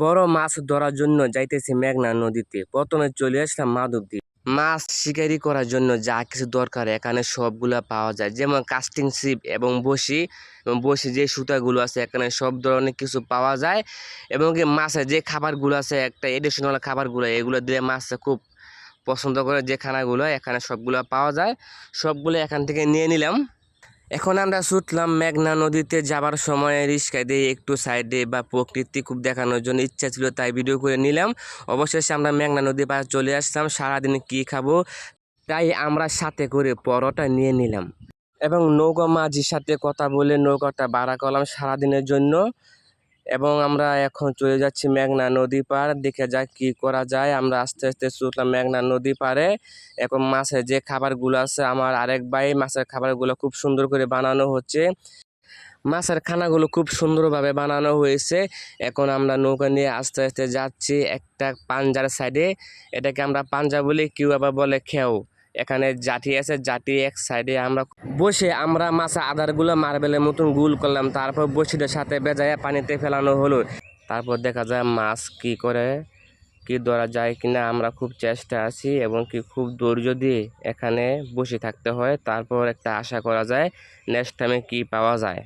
বড় মাছ ধরার জন্য যাইতেছি মেঘনা নদীতে। প্রথমে চলে আসলাম মাধবদ্বীপ মাছ শিকারি করার জন্য যা কিছু দরকার, এখানে সবগুলা পাওয়া যায়। যেমন কাস্টিং শিপ এবং বসি এবং বসি যে সুতাগুলো আছে, এখানে সব ধরনের কিছু পাওয়া যায়। এবং কি মাছের যে খাবারগুলো আছে, একটা এডিশনাল খাবারগুলো, এগুলো দিয়ে মাছ খুব পছন্দ করে যে খানাগুলো, এখানে সবগুলো পাওয়া যায়। সবগুলো এখান থেকে নিয়ে নিলাম। এখন আমরা ছুটলাম মেঘনা নদীতে যাবার সময় রিস্কায় দিয়ে একটু সাইডে বা প্রকৃতি খুব দেখানোর জন্য ইচ্ছা ছিল, তাই ভিডিও করে নিলাম। অবশেষে আমরা মেঘনা নদী পাশে চলে আসলাম, সারাদিন কি খাব তাই আমরা সাথে করে পরোটা নিয়ে নিলাম। এবং নৌকা মাঝির সাথে কথা বলে নৌকাটা ভাড়া করলাম সারাদিনের জন্য। এবং আমরা এখন চলে যাচ্ছি মেঘনা নদী পার দেখে যাক কি করা যায়। আমরা আস্তে আস্তে ছুটলাম মেঘনা নদী পারে এখন মাছের যে খাবারগুলো আছে, আমার আরেক ভাই মাছের খাবারগুলো খুব সুন্দর করে বানানো হচ্ছে। মাছের খানাগুলো খুব সুন্দরভাবে বানানো হয়েছে। এখন আমরা নৌকা নিয়ে আস্তে আস্তে যাচ্ছি একটা পাঞ্জার সাইডে এটাকে আমরা পাঞ্জা বলি, কেউ আবার বলে খেও। এখানে জাটি আছে জাটি এক সাইডে আমরা বসে আমরা মাছের আদারগুলো মার্বেলের মতন গুল করলাম। তারপর বসিটার সাথে বেজায় পানিতে ফেলানো হলো। তারপর দেখা যায় মাছ কি করে, কি ধরা যায় কিনা আমরা খুব চেষ্টা আছি এবং কি খুব ধৈর্য দিয়ে এখানে বসে থাকতে হয়। তারপর একটা আশা করা যায় নেক্সট টাইমে কি পাওয়া যায়।